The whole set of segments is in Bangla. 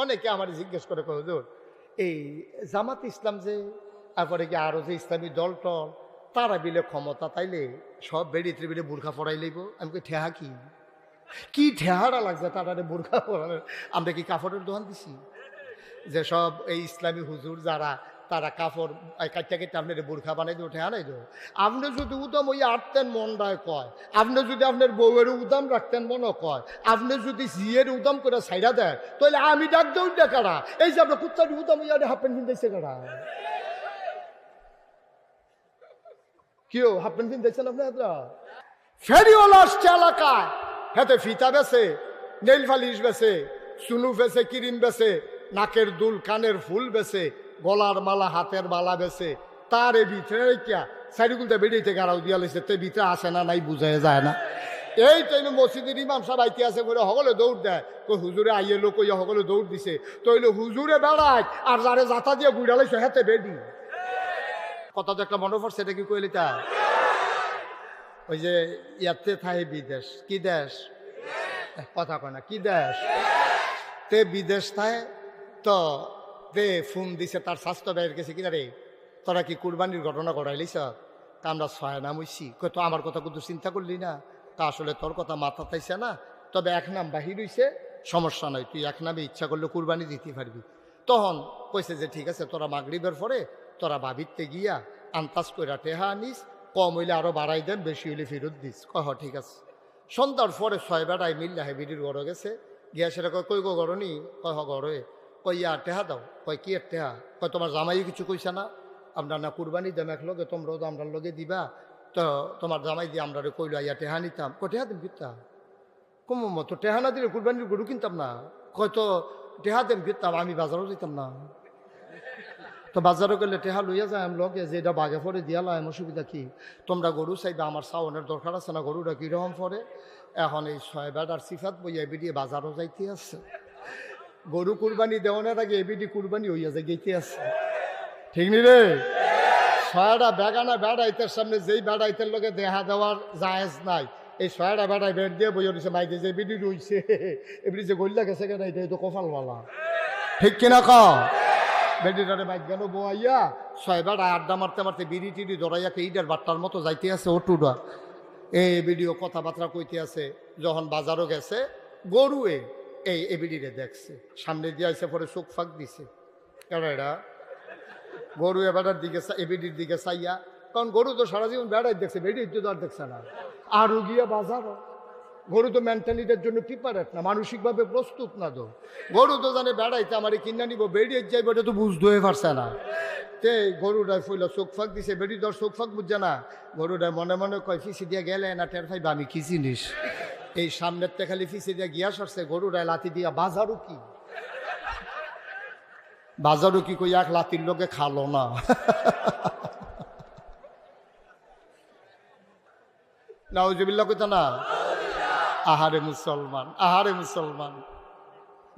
অনেকে আমার জিজ্ঞেস করে, কয় দূর এই জামাত ইসলাম যে, তারপরে কি আরও যে ইসলামী দল টল তারা বিলে ক্ষমতা, তাইলে সব বেড়ি ত্রিবিলে বুর্খা পড়াই লইব? আমি কই, ঠেহা কি? কি ঠেহারা লাগছে তারা বুর্খা পড়ানো আমরা কি কাপড়ের দোকান দিছি? যে সব এই ইসলামী হুজুর যারা তারা কাপড় কাটতে কেটে আপনার বুর্খা বানাই দেবো ঠেহা নাই দেবো আপনি যদি উদম ওই আটতেন মনটায় কয়, আপনি যদি আপনার বউয়ের উদম রাখতেন মনে কয়, আপনি যদি জিয়ের উদম করে সাইডা দেয়, তাহলে আমি ডাক দৌড় কারা? এই যে আপনার কুত্তার উদম ইয়ারে হাফ প্যান্ট কারা? কেউ হাফ প্যান্ট আপনি আপনারা ফেরিওয়ালা আসছে এলাকায়, হাতে ফিতা বেছে, নেইল ফালিশ বেছে সুনু বেছে, কিরিম বেছে, নাকের দুল, কানের ফুল বেছে গলার মালা, হাতের মালা বেছে তার এ ভিতরে কিয়া সাইডগুলতে বেরিয়েতে গাড়াও দিয়া লেছে। তে ভিতরে আসে না নাই বুঝাই যায় না। এই টাইমে মসজিদের ইমাম সাহেব আইতে আছে বলে, সকলে দৌড় দেয় কই হুজুরে আইয়ে লোক ইয়া সকলে দৌড় দিছে। তইলে হুজুরে বেড়ায় আর যারে জাতা দিয়ে গুড়ালাইছে হাতে বেডি কথা তো একটা মনে পড়ছে এটা কি কইলি তা। ওই যে ইয়াতে থাই বিদেশ, কি দেশ? কথা কয় না, কি দেশ? তে বিদেশ থায় তো তে ফোন দিছে, তার স্বাস্থ্য ব্যয়ের গেছে কিনা রে? তোরা কি কুরবানির ঘটনা ঘটাইলিস তা আমরা ছয় নাম হইছি তো আমার কথা কিন্তু চিন্তা করলি না। তা আসলে তোর কথা মাথা তাইছে না। তবে এক নাম বাহির হইছে, সমস্যা নাই। তুই এক নামে ইচ্ছা করলে কুরবানি দিতে পারবি। তখন কইছে যে, ঠিক আছে, তোরা মাগরিবের পরে তোরা ভাবিতে গিয়া আন্তাজ কইরা টেহা আনিস, কম হইলে আরও বাড়াই দেন, বেশি হইলে ফেরত দিস। কহ, ঠিক আছে। সন্ধ্যার পরে ছয় বেড়ায় মিললে হেবিডির গড় গেছে। গিয়া সেটা কই গো গড়নি কয়, হ গড়ে কই ইয়া টেহা দাও কয় কি এর টেহা? কয় তোমার জামাই কিছু কইছে না? আমরা না কুরবানি দাম এক লগে, তোমরাও তো আমরা লগে দিবা। তো তোমার জামাই দিয়ে আমরা কইলো ইয়া টেহা নিতাম। কয় টেহা দিম কিতাম কম মতো টেহা না দিলে কুরবানির গরু কিনতাম না? কয় তো টেহা দেম কিতাম আমি বাজারও দিতাম না। তো বাজারে গেলে টেহা লইয়া যায় আমি লগে, যে এটা বাঘে পরে দিয়া লাম অসুবিধা কি? তোমরা গরু চাইবে, আমার সাউনের দরকার আছে না, গরুটা কীরকম পরে এখন এই ছয় বেড়ার সিফাত বইয়া এবিডি বাজারও যাইতে আছে। গরু কুরবানি দেওয়ানোর আগে এবিডি কুরবানি হইয়া যায়, গেইতে আছে। ঠিক নি রে? ছয়টা বেগানা বেড়াইতের সামনে যেই বেড়াইতের লগে দেহা দেওয়ার জায়েজ নাই। এই ছয়টা বেড়াই বেড় দিয়ে বইয়া দিছে, মাইকে যে এবিডি রইছে, এবিডি যে গল্লা গেছে কেন এটা তো কপালওয়ালা। ঠিক কিনা ক? বেডিটারে বাইক গেল বোয়াইয়া, ছয় বেড়া আড্ডা মারতে মারতে বিড়ি টিড়ি ধরাইয়া ইডের বাট্টার মতো যাইতে আছে ওটুডা এই ভিডিও কথাবার্তা কইতে আছে, যখন বাজারও গেছে, গরুয়ে এই এবিডিরে দেখছে। সামনে দিয়ে আইসে পরে চোখ ফাঁক দিছে। কেন এটা গরু এবারের দিকে এবিডির দিকে চাইয়া, কারণ গরু তো সারা জীবন বেড়াই দেখছে বেড়ি তো আর দেখছে না। আরও গিয়া বাজারও। গরু তো মেন্টালিটির জন্য প্রিপারেট না, মানসিকভাবে প্রস্তুত না তো। গরু তো জানে বেড়াইতে আমার কিনা নিব বেরিয়ে যাইব এটা তো বুঝতে হয়ে পারছে না। তে গরুটায় ফুল চোখ ফাঁক দিছে বেড়ি দর চোখ ফাঁক বুঝছে না। গরুটায় মনে মনে কয়, ফিসি দিয়ে গেলে না, টের ফাইবা আমি কি জিনিস? এই সামনের তে খালি ফিসি দিয়ে গিয়া সরছে গরুটায় লাথি দিয়া বাজারও কি? বাজারও কি কই, এক লাতির লোকে খালো না? আহারে মুসলমান আহারে মুসলমান।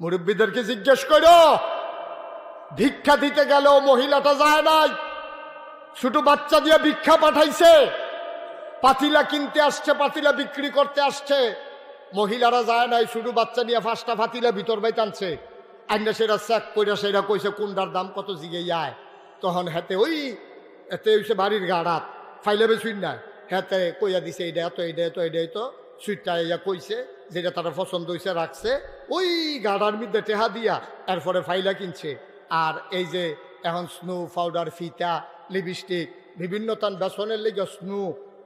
মুরব্বীদেরকে জিজ্ঞেস করো, ভিক্ষা দিতে গেলেও মহিলাটা যায় নাই, ছোট বাচ্চা দিয়ে ভিক্ষা পাঠাইছে। পাতিলা কিনতে আসছে, পাতিলা বিক্রি করতে আসছে। মহিলারা যায় নাই, শুধু বাচ্চা নিয়ে ফাঁসটা ফাতিলা ভিতর বাই টানছে। আইনা সেরা চেক করে সেরা কইছে কোনটার দাম কত জিগে যায় তখন হেতে ওই এতে হইছে বাড়ির গাড়াত ফাইলে বেশুন না হেতে কইয়া দিছে এইটা এত এইটা এত এইটা তো সুইটটা ইয়া কইছে, যেটা তারা পছন্দ হইছে রাখছে। ওই গাড়ার মধ্যে টেহা দিয়া এরপরে ফাইলা কিনছে। আর এই যে এখন স্নো পাউডার, ফিতা, লিপস্টিক, বিভিন্ন তান বেসনের লেগে স্নো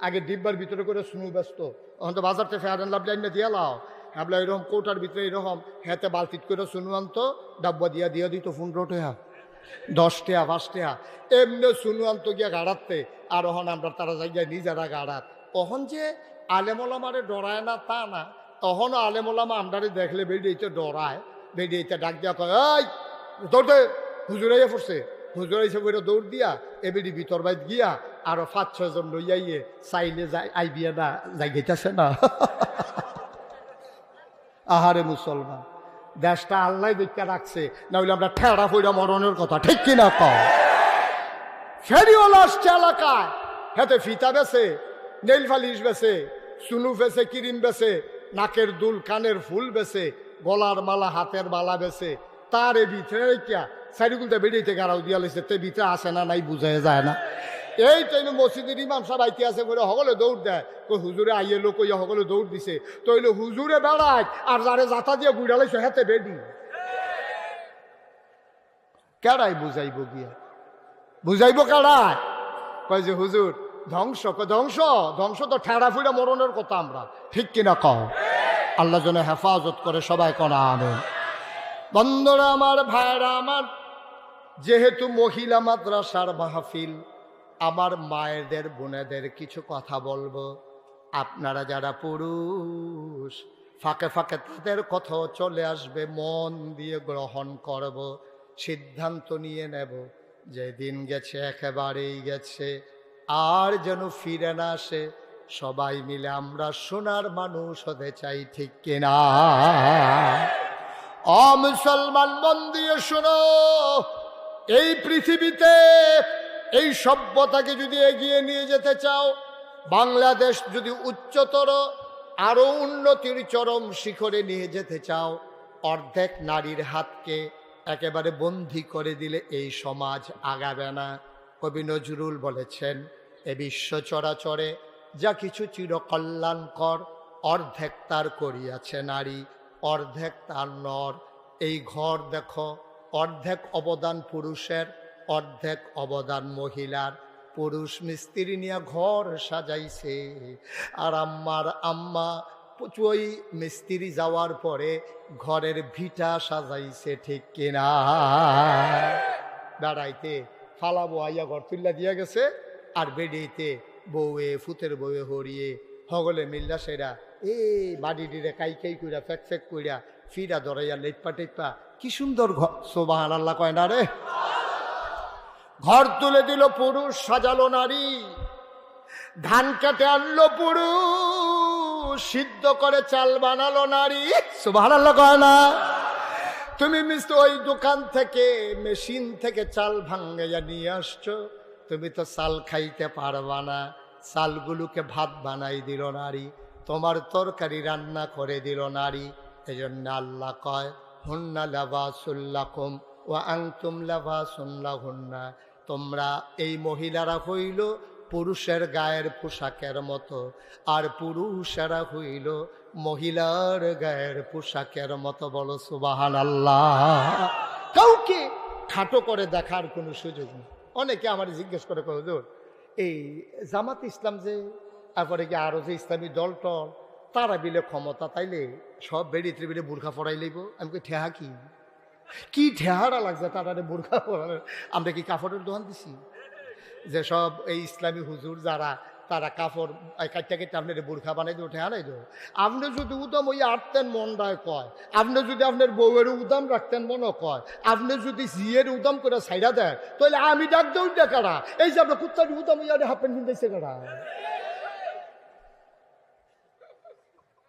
আগে ডিব্বার ভিতরে করে স্নো ব্যস্ত। এখন তো বাজার থেকে ফেয়ার লাভ দিয়ে লাও। হ্যাবলা এরকম কৌটার ভিতরে এরকম হেতে বালতিত করে শুনু আনতো, ডাব্বা দিয়া দিয়া দিত পনেরো টেহা, দশ টেহা, পাঁচ এমনি শুনু আনতো গিয়া গাড়াতে, আর ওহন আমরা তারা যাই জায়গায় নিজেরা গাড়াত। অহন যে আলেমলামারে ডরায় না তা না তখনও আলেমলামা আমরারে দেখলে বেরিয়েছে ডরায়। বেরিয়েছে ডাক দিয়া কয়, এই, দৌড় দে হুজুরাইয়া পড়ছে। হুজুরাইছে বইটা দৌড় দিয়া, এ এবিডি ভিতর বাইত গিয়া আরও পাঁচ ছয়জন লইয়াইয়ে চাইলে আইবিয়া না যাই গেতেছে না। আহারে মুসলমান। দেশটা আল্লাহ দেখা রাখছে না হইলে আমরা ঠেড়া ফইরা মরণের কথা, ঠিক কিনা কও? ফেরিওয়ালা আসছে এলাকায়, হেতে ফিতা বেছে, নেইল ফালিশ বেছে সুনু বেছে, কিরিম বেছে, নাকের দুল, কানের ফুল বেছে, গলার মালা, হাতের মালা বেছে, তার এ ভিতরে রেখিয়া সাইডগুলতে বেরিয়েতে গাড়াও দিয়া লইছে, তে ভিতরে আসে না, নাই বুঝাই যায় না। এই তৈল মসজিদের ইমাম সাহেব আইতে আছে বলে সকলে দৌড় দেয় কই হুজুরে আইয়ে লোক ইয়া সকলে দৌড় দিছে। তৈল হুজুরে বেড়ায় আর যারে যাতা দিয়ে লাইছে হেতে বেডি। কেডাই বুঝাইব গিয়া? বুঝাইব কেডায় কয় যে হুজুর ধ্বংস ধ্বংস ধ্বংস তো ঠেড়া ফুড়া মরণের কথা আমরা, ঠিক কিনা কও। আল্লাহ যেন হেফাজত করে সবাই করা আনেন বন্ধুরা আমার, ভাইরা আমার, যেহেতু মহিলা মাদ্রাসার মাহফিল আমার মায়েদের বোনেদের কিছু কথা বলব। আপনারা যারা পুরুষ, ফাঁকে ফাঁকে তাদের কথাও চলে আসবে, মন দিয়ে গ্রহণ করব, সিদ্ধান্ত নিয়ে নেব। যে দিন গেছে, একেবারেই গেছে। আর যেন ফিরে না আসে, সবাই মিলে আমরা সোনার মানুষ হতে চাই, ঠিক কিনা? অ, মুসলমান মন দিয়ে শোনো, এই পৃথিবীতে এই সভ্যতাকে যদি এগিয়ে নিয়ে যেতে চাও, বাংলাদেশ যদি উচ্চতর, আরও উন্নতির চরম শিখরে নিয়ে যেতে চাও, অর্ধেক নারীর হাতকে একেবারে বন্দি করে দিলে এই সমাজ আগাবে না। কবি নজরুল বলেছেন, এ বিশ্ব চরাচরে যা কিছু চিরকল্যাণকর, অর্ধেক তার করিয়াছে নারী, অর্ধেক তার নর। এই ঘর দেখো, অর্ধেক অবদান পুরুষের অর্ধেক অবদান মহিলার। পুরুষ মিস্ত্রি নিয়ে ঘর সাজাইছে। আর আম্মার আম্মা ওই মিস্ত্রি যাওয়ার পরে ঘরের ভিটা সাজাইছে, ঠিক কিনা? বেড়াইতে ফালাবো আইয়া ঘর তুল্লা দিয়া গেছে, আর বেডিতে বউয়ে, ফুতের বউয়ে হরিয়ে হগলে মিল্লা সেরা এ বাড়ি ডিরে কাই কাই কইরা ফেক ফেক কইরা ফিরা দরাইয়া লেটপা টেপা কি সুন্দর ঘর সোবাহান আল্লাহ কয় না রে? ঘর তুলে দিল পুরুষ, সাজালো নারী। ধান কাটে আনলো পুরুষ, সিদ্ধ করে চাল বানালো নারী। না। তুমি মিস্ত্র, ওই দোকান থেকে মেশিন থেকে চাল ভাঙ্গাইয়া নিয়ে আসছো। তুমি তো চাল খাইতে পারবা না। চালগুলোকে ভাত বানাই দিল নারী। তোমার তরকারি রান্না করে দিল নারী। এই জন্য আল্লাহ কয়, হুন্না লাবাসুল্লাকুম ও আংতুম লাবাসুল্লাহুন্না তোমরা এই মহিলারা হইল পুরুষের গায়ের পোশাকের মতো, আর পুরুষেরা হইল মহিলার গায়ের পোশাকের মতো বলো সুবাহান আল্লাহ কাউকে খাটো করে দেখার কোনো সুযোগ নেই। অনেকে আমার জিজ্ঞেস করে, কয় এই জামাত ইসলাম যে, তারপরে কি আরও যে ইসলামী দল টল তারা বিলে ক্ষমতা, তাইলে সব বেড়ি ত্রিবিলে বুর্খা পড়াই লইব? আমি ঠেহা কি? কি ঠেহারা লাগছে তারা বুর্খা আমরা কি কাপড়ের দোকান দিছি? যে সব এই ইসলামী হুজুর যারা, তারা কাপড় কাটটা কেটে আপনার বুর্খা বানাই দেবো ঠেহা নাই দেবো। আপনি যদি উদম ওই আটতেন মনটায় কয়, আপনি যদি আপনার বউয়ের উদম রাখতেন মনে কয়, আপনি যদি জিয়ের উদম করে সাইডা দেয়, তাহলে আমি ডাক দেউ কারা? এই যে আপনার কুত্তার উদম ইয়ারে হাফ প্যান্ট কিনতেছে কারা?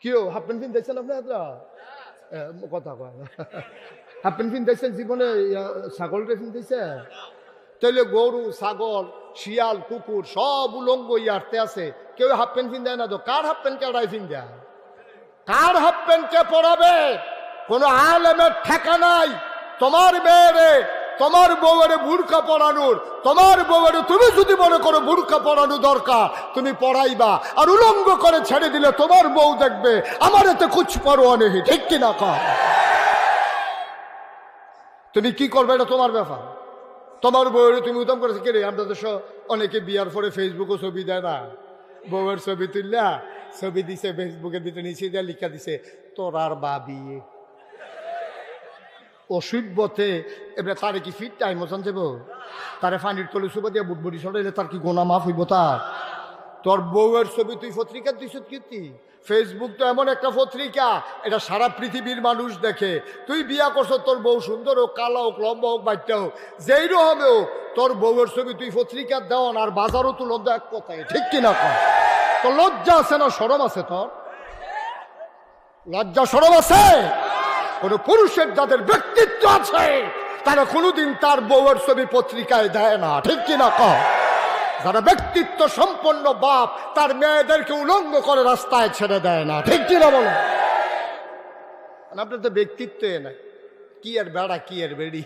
কেউ হাফ প্যান্ট কিনতেছেন আপনার? কথা কয় হাফ প্যান্ট কিনতেছেন জীবনে ছাগলটা কিনতেছে তাহলে গরু ছাগল শিয়াল কুকুর সব উলঙ্গ ইয়ারতে আছে কেউ হাফ প্যান্ট ফিন দেয় না তো কার হাফ প্যান্ট কেডাই ফিন দেয় কার হাফ প্যান্ট কে পরাবে কোন আলেমের ঠেকা নাই তোমার মেয়েরে তোমার বউয়ের বুড়কা পড়ানোর তোমার বউয়ের তুমি যদি মনে করো বুড়কা পরানো দরকার তুমি পড়াইবা আর উলঙ্গ করে ছেড়ে দিলে তোমার বউ দেখবে আমার এতে কুচ পরোয়া নেই ঠিক কিনা কর তুমি কি করবে এটা তোমার ব্যাপার? তোমার বউয়ের তুমি উদম করেছ কে রে? আমরা তো অনেকে বিয়ার পরে ফেসবুকে ছবি দেয় না। বউয়ের ছবি তুললা, ছবি দিছে ফেসবুকের ভিতরে নিচে দিয়ে লিখা দিছে, তোর আর বা বিয়ে। অসভ্যতে, এবার তারে কি ফিট টাইম মতন যাব তারে ফানির তলে সুবা দিয়ে বুটবুটি সরাইলে তার কি গোনা মাফ হইব তার? তোর বউয়ের ছবি তুই পত্রিকা দিস কীর্তি? ফেসবুক তো এমন একটা পত্রিকা, এটা সারা পৃথিবীর মানুষ দেখে। তুই বিয়া করছ, তোর বউ সুন্দর হোক, কালো হোক, লম্বা হোক, বাচ্চা হোক, যেই হবে হোক তোর বউয়ের ছবি তুই পত্রিকা দেওয়ান আর বাজারও তো লজ্জা, এক কথায়, ঠিক কিনা কর তোর লজ্জা আছে না, সরম আছে তোর? লজ্জা, সরম আছে? কোন পুরুষের যাদের ব্যক্তিত্ব আছে, তারা কোনোদিন তার বউয়ের ছবি পত্রিকায় দেয় না, ঠিক কিনা কর যারা ব্যক্তিত্ব সম্পন্ন বাপ, তার মেয়েদেরকে উলঙ্গ করে রাস্তায় ছেড়ে দেয় না। ঠিক কিনা বলো? আপনার তো ব্যক্তিত্ব এ নাই কি আর বেড়া, কি আর বেড়ি?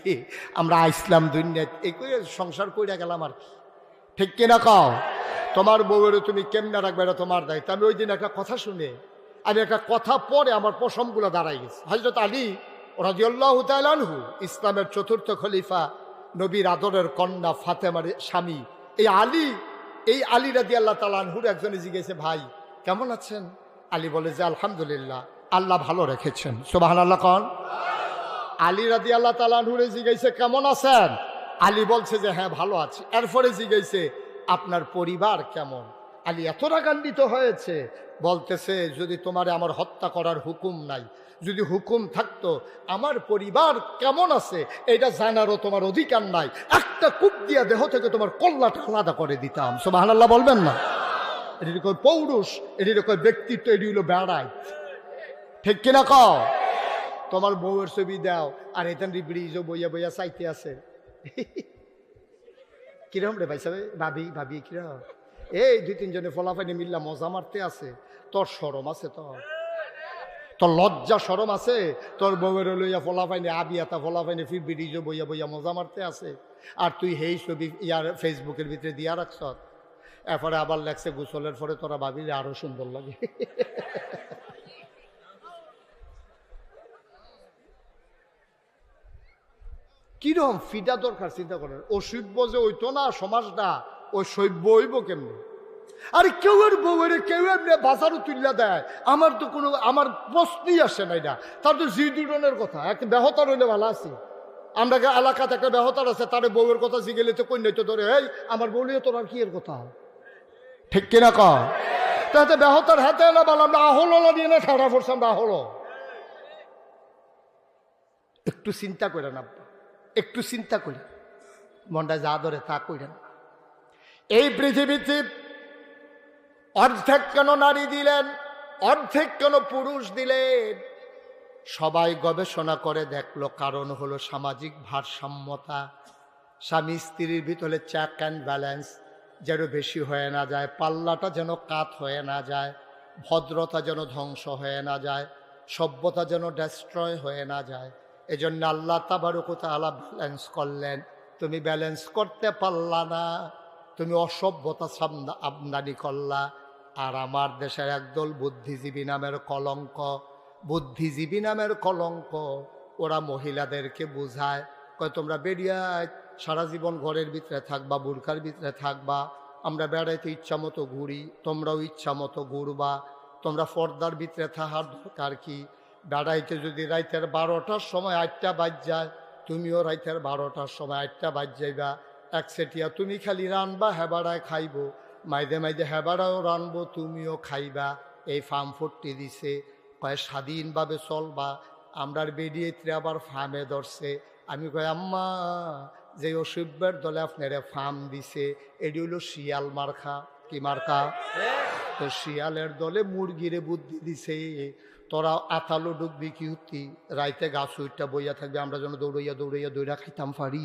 আমরা আইসলাম দুনিয়া এই করে সংসার কইরা গেলাম আর কি। ঠিক কিনা কও? তোমার বউয়েরও তুমি কেমনে রাখবে এটা তোমার দায়িত্ব? আমি ওই দিন একটা কথা শুনে। আমি একটা কথা পরে আমার পশমগুলো দাঁড়াই গেছে। হজরত আলী রাজিউল্লাহ তালানহু ইসলামের চতুর্থ খলিফা, নবীর আদরের কন্যা ফাতেমার স্বামী এই আলী এই আলী রাজি আল্লাহ তালানহুর একজনে জিজ্ঞেসে, ভাই, কেমন আছেন? আলী বলে যে আলহামদুলিল্লাহ, আল্লাহ ভালো রেখেছেন। সোবাহান আল্লাহ কন। আলী রাদি আল্লাহ তালানহুরে জিজ্ঞাসে, কেমন আছেন? আলী বলছে যে হ্যাঁ ভালো আছে। এরপরে জিজ্ঞাসে, আপনার পরিবার কেমন? আলী এত রাগান্বিত হয়েছে, বলতেছে, যদি তোমারে আমার হত্যা করার হুকুম নাই যদি হুকুম থাকতো, আমার পরিবার কেমন আছে, এটা জানারও তোমার অধিকার নাই। একটা কূপ দিয়া দেহ থেকে তোমার কল্লাটা আলাদা করে দিতাম। আল্লাহ বলবেন না? এটি কয় পৌরুষ এটি কয় ব্যক্তিত্ব, এটি হলো বেড়ায় ঠিক কিনা কও? তোমার বউয়ের ছবি দাও, আর এখান ব্রিজ বইয়া বইয়া চাইতে আছে। কিরম রে ভাই সাহেব ভাবি ভাবি কিরম এই দুই তিনজনে ফলাফাইনি মিল্লা মজা মারতে আছে। তোর সরম আছে তোর। তোর লজ্জা সরম আছে? তোর বউয়ের লইয়া ফলাফাইনি আবিয়াতা ফলাফাইনি ফির ব্রিজ বইয়া বইয়া মজা মারতে আছে। আর তুই হেই ছবি ইয়ার ফেসবুকের ভিতরে দিয়া রাখছ? এরপরে আবার লেখছে, গোসলের পরে তোরা ভাবিলে আরও সুন্দর লাগে। কিরম ফিটা দরকার, চিন্তা করেন? অসভ্য যে ওইতো না সমাজটা ওই সভ্য হইব কেমনি? আরে কেউ এর বউয়ের কেউ এমনি বাজারও তুলিয়া দেয়। আমার তো কোনো, আমার প্রশ্নই আসে না। তার তো জি দুজনের কথা। একটা বেহতার হইলে ভালো আছে। আমরা এলাকাতে একটা বেহতার আছে, তার বউয়ের কথা জিগেলে তো কন্যাই তো ধরে, এই, আমার বউলিও তোর আর কি এর কথা? ঠিক কিনা ক তাতে বেহতার হাতে না বললাম না হলো না দিয়ে না সারা পড়ছাম না হলো। একটু চিন্তা করে না একটু চিন্তা করি। মনটা যা ধরে তা করেন এই পৃথিবীতে অর্ধেক কেন নারী দিলেন? অর্ধেক কেন পুরুষ দিলেন? সবাই গবেষণা করে দেখল কারণ হলো সামাজিক ভারসাম্যতা। স্বামী স্ত্রীর ভিতরে চেক অ্যান্ড ব্যালেন্স যেন বেশি হয়ে না যায়, পাল্লাটা যেন কাত হয়ে না যায়, ভদ্রতা যেন ধ্বংস হয়ে না যায়, সভ্যতা যেন ডেস্ট্রয় হয়ে না যায়। এই এজন্য আল্লাহ তাবারকতা আল্লাহ ব্যালেন্স করলেন। তুমি ব্যালেন্স করতে পারলা না, তুমি অসভ্যতা আমদানি করলা। আর আমার দেশের একদল বুদ্ধিজীবী নামের কলঙ্ক, বুদ্ধিজীবী নামের কলঙ্ক, ওরা মহিলাদেরকে বুঝায়, কয়, তোমরা বেরিয়ে সারা জীবন ঘরের ভিতরে থাকবা বুরকার ভিতরে থাকবা, আমরা বেড়াইতে ইচ্ছা মতো ঘুরি, তোমরাও ইচ্ছা মতো ঘুরবা, তোমরা পর্দার ভিতরে থাকার দরকার কি? বেড়াইতে যদি রাইতের বারোটার সময় আটটা বাজ যায়, তুমিও রাইতের বারোটার সময় আটটা বাজ যাইবা, এক সেটিয়া তুমি খালি রানবা, হেবাড়ায় খাইবো মাইদে মাইদে হেবাড়াও রানবো, তুমিও খাইবা। এই ফার্ম ফুটটি দিছে, কয়, স্বাধীনভাবে চলবা। আমরার বেরিয়ে আবার ফার্মে ধরছে। আমি কয় আম্মা, যে অসভ্যের দলে আপনারা ফার্ম দিছে, এটি হলো শিয়াল মার্খা কি মার্কা? তো শিয়ালের দলে মুরগিরে বুদ্ধি দিছে, তোরা আতালো ডুববি কি হতি রাইতে গাছ উইটটা বইয়া থাকবে, আমরা যেন দৌড়াইয়া দৌড়াইয়া দৌড়া খাইতাম পারি।